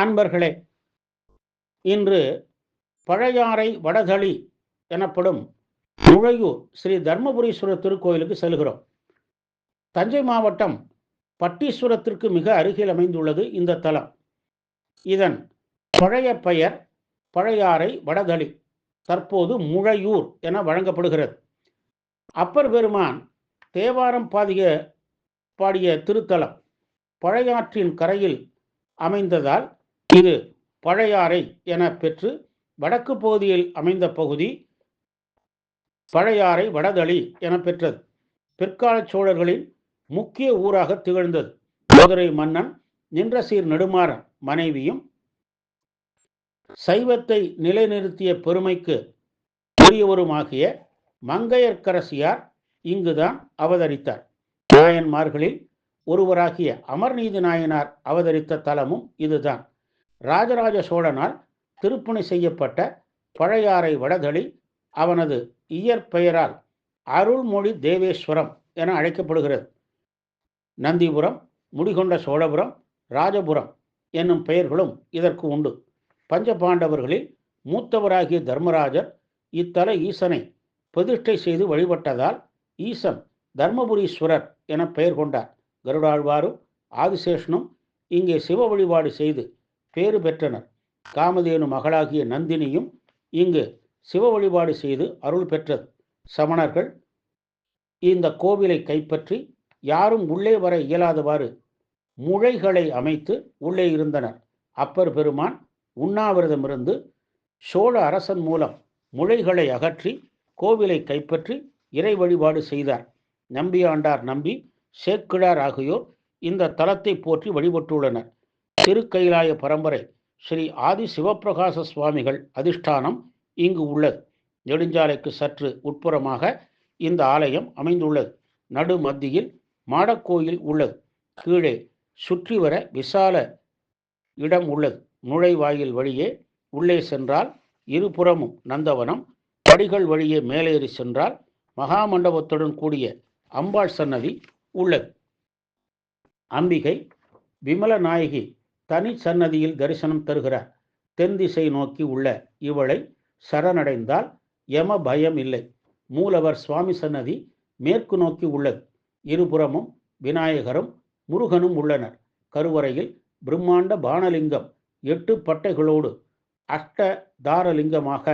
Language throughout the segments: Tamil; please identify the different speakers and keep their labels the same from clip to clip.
Speaker 1: அன்பர்களே இன்று பழையாறை வடதளி எனப்படும் நுழையூர் ஸ்ரீ தர்மபுரீஸ்வரர் திருக்கோயிலுக்கு செல்கிறோம். தஞ்சை மாவட்டம் பட்டீஸ்வரத்திற்கு மிக அருகில் அமைந்துள்ளது இந்த தலம். இதன் பழைய பெயர் பழையாறை வடதளி தற்போது முழையூர் என வழங்கப்படுகிறது. அப்பர் பெருமான் தேவாரம் பாதிய பாடிய திருத்தலம் பழையாற்றின் கரையில் அமைந்ததால் இது பழையாறை என பெற்று வடக்கு பகுதியில் அமைந்த பகுதி பழையாறை வடதளி என பெற்றது. பிற்கால சோழர்களின் முக்கிய ஊராக திகழ்ந்தது. மதுரை மன்னன் நின்றசீர் நெடுமாறன் மனைவியும் சைவத்தை நிலைநிறுத்திய பெருமைக்கு உரியவருமாகிய மங்கையர்க்கரசியார் இங்குதான் அவதரித்தார். நாயன்மார்களில் ஒருவராகிய அமர்நீதி நாயனார் அவதரித்த தலமும் இதுதான். ராஜராஜ சோழனால் திருப்பணி செய்யப்பட்ட பழையாறை வடதளி அவனது இயற்பெயரால் அருள்மொழி தேவேஸ்வரம் என அழைக்கப்படுகிறது. நந்திபுரம் முடிகொண்ட சோழபுரம் ராஜபுரம் என்னும் பெயர்களும் இதற்கு உண்டு. பஞ்சபாண்டவர்களில் மூத்தவராகிய தர்மராஜர் இத்தல ஈசனை பிரதிஷ்டை செய்து வழிபட்டதால் ஈசன் தர்மபுரீஸ்வரர் என பெயர் கொண்டார். கருடாழ்வாரும் ஆதிசேஷனும் இங்கே சிவ வழிபாடு செய்து பேறு பெற்றனர் காமதேனு மகளாகிய நந்தினியும் இங்கு சிவ வழிபாடு செய்து அருள் பெற்றது. சமணர்கள் இந்த கோவிலை கைப்பற்றி யாரும் உள்ளே வர இயலாதவாறு முழைகளை அமைத்து உள்ளே இருந்தனர். அப்பர் பெருமான் உண்ணாவிரதமிருந்து சோழ அரசன் மூலம் முழைகளை அகற்றி கோவிலை கைப்பற்றி இறை வழிபாடு செய்தார். நம்பியாண்டார் நம்பி சேக்கிழார் ஆகியோர் இந்த தலத்தை போற்றி வழிபட்டுள்ளனர். திருக்கைலாய பரம்பரை ஸ்ரீ ஆதி சிவப்பிரகாச சுவாமிகள் அதிஷ்டானம் இங்கு உள்ளது. நெடுஞ்சாலைக்கு சற்று உட்புறமாக இந்த ஆலயம் அமைந்துள்ளது. நடு மத்தியில் மாடக்கோயில் உள்ளது. கீழே சுற்றி வர விசால இடம் உள்ளது. நுழைவாயில் வழியே உள்ளே சென்றால் இருபுறமும் நந்தவனம் படிகள் வழியே மேலேறி சென்றால் மகாமண்டபத்துடன் கூடிய அம்பாள் சன்னதி உள்ளது. அம்பிகை விமல நாயகி தனி சன்னதியில் தரிசனம் தருகிறார் தென் திசை நோக்கி உள்ள இவளை சரணடைந்தால் யம பயம் இல்லை. மூலவர் சுவாமி சன்னதி மேற்கு நோக்கி உள்ளது. இருபுறமும் விநாயகரும் முருகனும் உள்ளனர். கருவறையில் பிரம்மாண்ட பானலிங்கம் எட்டு பட்டைகளோடு அஷ்ட தாரலிங்கமாக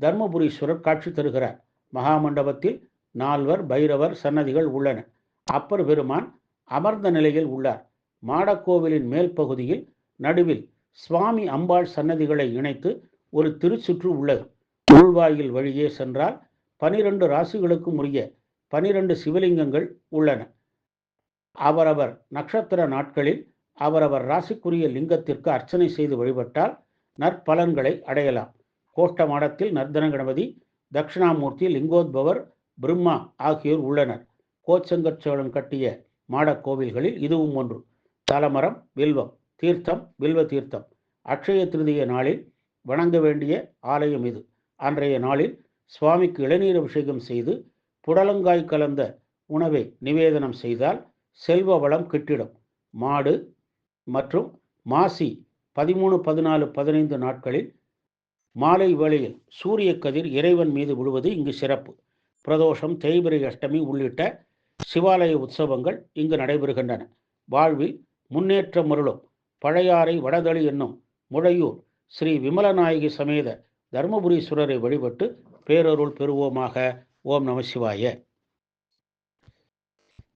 Speaker 1: தர்மபுரீஸ்வரர் காட்சி தருகிறார். மகாமண்டபத்தில் நால்வர் பைரவர் சன்னதிகள் உள்ளன. அப்பர் பெருமான் அமர்ந்த நிலையில் உள்ளார். மாடக்கோவிலின் மேல் பகுதியில் நடுவில் சுவாமி அம்பாள் சன்னதிகளை இணைத்து ஒரு திருச்சுற்று உள்ளது. உள்வாயில் வழியே சென்றால் பனிரெண்டு ராசிகளுக்கும் உரிய பனிரெண்டு சிவலிங்கங்கள் உள்ளன. அவரவர் நட்சத்திர நாட்களில் அவரவர் ராசிக்குரிய லிங்கத்திற்கு அர்ச்சனை செய்து வழிபட்டால் நற்பலன்களை அடையலாம். கோஷ்ட மாடத்தில் நர்தன கணபதி தட்சிணாமூர்த்தி லிங்கோத்பவர் பிரம்மா ஆகியோர் உள்ளனர். கோச்சங்கச் சோழன் கட்டிய மாடக் கோவில்களில் இதுவும் ஒன்று. தலமரம் வில்வம் தீர்த்தம் வில்வ தீர்த்தம். அக்ஷய திருதிய நாளில் வணங்க வேண்டிய ஆலயம் இது. அன்றைய நாளில் சுவாமிக்கு இளநீர் அபிஷேகம் செய்து புடலங்காய் கலந்த உணவை நிவேதனம் செய்தால் செல்வ வளம் கிட்டிடும். மாடு மற்றும் மாசி பதிமூணு பதினாலு பதினைந்து நாட்களில் மாலை வேளையில் சூரிய கதிர் இறைவன் மீது விழுவது இங்கு சிறப்பு. பிரதோஷம் தேய்பிரை அஷ்டமி உள்ளிட்ட சிவாலய உற்சவங்கள் இங்கு நடைபெறுகின்றன. வாழ்வில் முன்னேற்றம் அருளும் பழையாறை வடதளி என்னும் முழையூர் ஸ்ரீ விமலநாயகி சமேத தர்மபுரீஸ்வரரை வழிபட்டு பேரருள் பெறுவோமாக. ஓம் நம சிவாய.